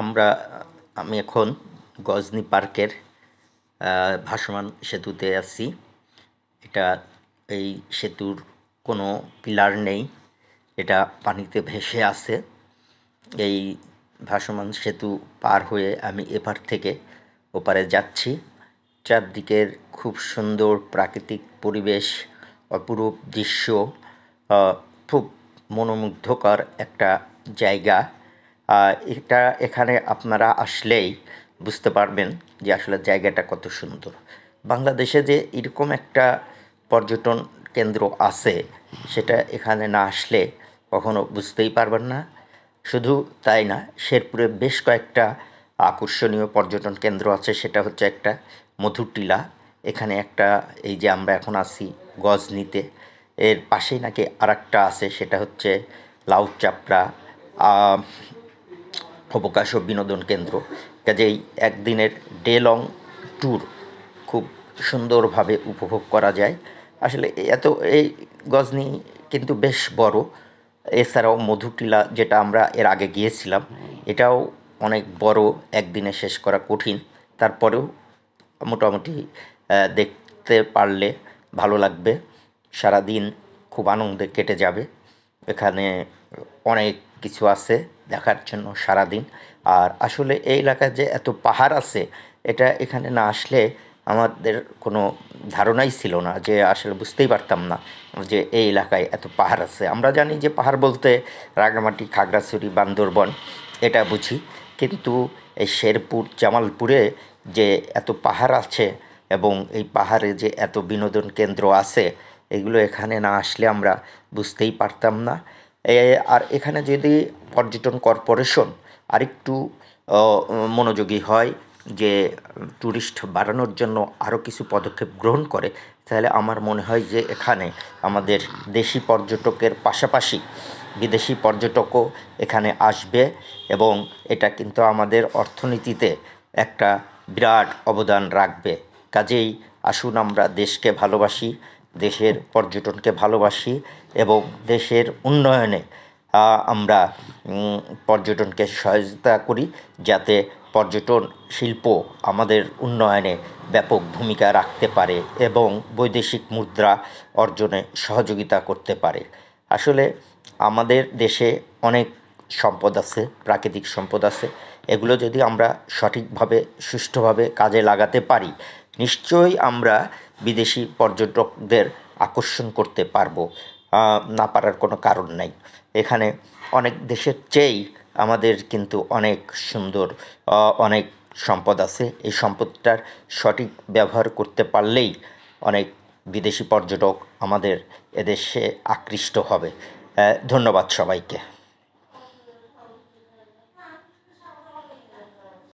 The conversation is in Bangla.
আমরা, আমি এখন গজনি পার্কের ভাসমান সেতুতে আছি। এটা, এই সেতুর কোনো পিলার নেই। এটা পানিতে ভেসে আছে। এই ভাসমান সেতু পার হয়ে আমি এপার থেকে ওপারে যাচ্ছি। চারদিকের খুব সুন্দর প্রাকৃতিক পরিবেশ, অপরূপ দৃশ্য খুব মনোমুগ্ধকর একটা জায়গা। এটা এখানে আপনারা আসলেই বুঝতে পারবেন যে আসলে জায়গাটা কত সুন্দর। বাংলাদেশে যে এরকম একটা পর্যটন কেন্দ্র আছে, সেটা এখানে না আসলে কখনো বুঝতেই পারবেন না। শুধু তাই না, শেরপুরে বেশ কয়েকটা আকর্ষণীয় পর্যটন কেন্দ্র আছে, সেটা হচ্ছে একটা মধুটিলা। এখানে একটা, এই যে আমরা এখন আছি গজনিতে, এর পাশেই নাকি আরেকটা আছে, সেটা হচ্ছে লাউ চাপড়া অবকাশ ও বিনোদন কেন্দ্র। কাজেই একদিনের ডে লং ট্যুর খুব সুন্দরভাবে উপভোগ করা যায়। আসলে এত, এই গজনি কিন্তু বেশ বড়। এছাড়াও মধুটিলা যেটা আমরা এর আগে গিয়েছিলাম, এটাও অনেক বড়, একদিনে শেষ করা কঠিন। তারপরেও মোটামুটি দেখতে পারলে ভালো লাগবে। সারাদিন খুব আনন্দে কেটে যাবে। এখানে অনেক কিছু আছে দেখার জন্য সারাদিন। আর আসলে এই এলাকায় যে এত পাহাড় আছে, এটা এখানে না আসলে আমাদের কোনো ধারণাই ছিল না যে আসলে বুঝতেই পারতাম না যে এই এলাকায় এত পাহাড় আছে। আমরা জানি যে পাহাড় বলতে রাঙামাটি, খাগড়াছড়ি, বান্দরবন, এটা বুঝি। কিন্তু এই শেরপুর, জামালপুরে যে এত পাহাড় আছে এবং এই পাহাড়ে যে এত বিনোদন কেন্দ্র আছে এগুলো এখানে না আসলে আমরা বুঝতেই পারতাম না। আর এখানে যদি পর্যটন কর্পোরেশন আরেকটু মনোযোগী হয় যে ট্যুরিস্ট বাড়ানোর জন্য আরও কিছু পদক্ষেপ গ্রহণ করে, তাহলে আমার মনে হয় যে এখানে আমাদের দেশি পর্যটকের পাশাপাশি বিদেশি পর্যটকও এখানে আসবে এবং এটা কিন্তু আমাদের অর্থনীতিতে একটা বিরাট অবদান রাখবে। কাজেই আসুন আমরা দেশকে ভালোবাসি দেশের পর্যটনকে ভালোবাসি এবং দেশের উন্নয়নে আমরা পর্যটনকে সহায়তা করি যাতে পর্যটন শিল্প আমাদের উন্নয়নে ব্যাপক ভূমিকা রাখতে পারে এবং বৈদেশিক মুদ্রা অর্জনে সহযোগিতা করতে পারে। আসলে আমাদের দেশে অনেক সম্পদ আছে, প্রাকৃতিক সম্পদ আছে। এগুলো যদি আমরা সঠিকভাবে, সুষ্ঠুভাবে কাজে লাগাতে পারি, নিশ্চয়ই আমরা বিদেশি পর্যটকদের আকর্ষণ করতে পারব না পারার কোনো কারণ নাই। এখানে অনেক দেশের চেয়েই আমাদের কিন্তু অনেক সুন্দর অনেক সম্পদ আছে। এই সম্পদটার সঠিক ব্যবহার করতে পারলেই অনেক বিদেশি পর্যটক আমাদের এদেশে আকৃষ্ট হবে। ধন্যবাদ সবাইকে।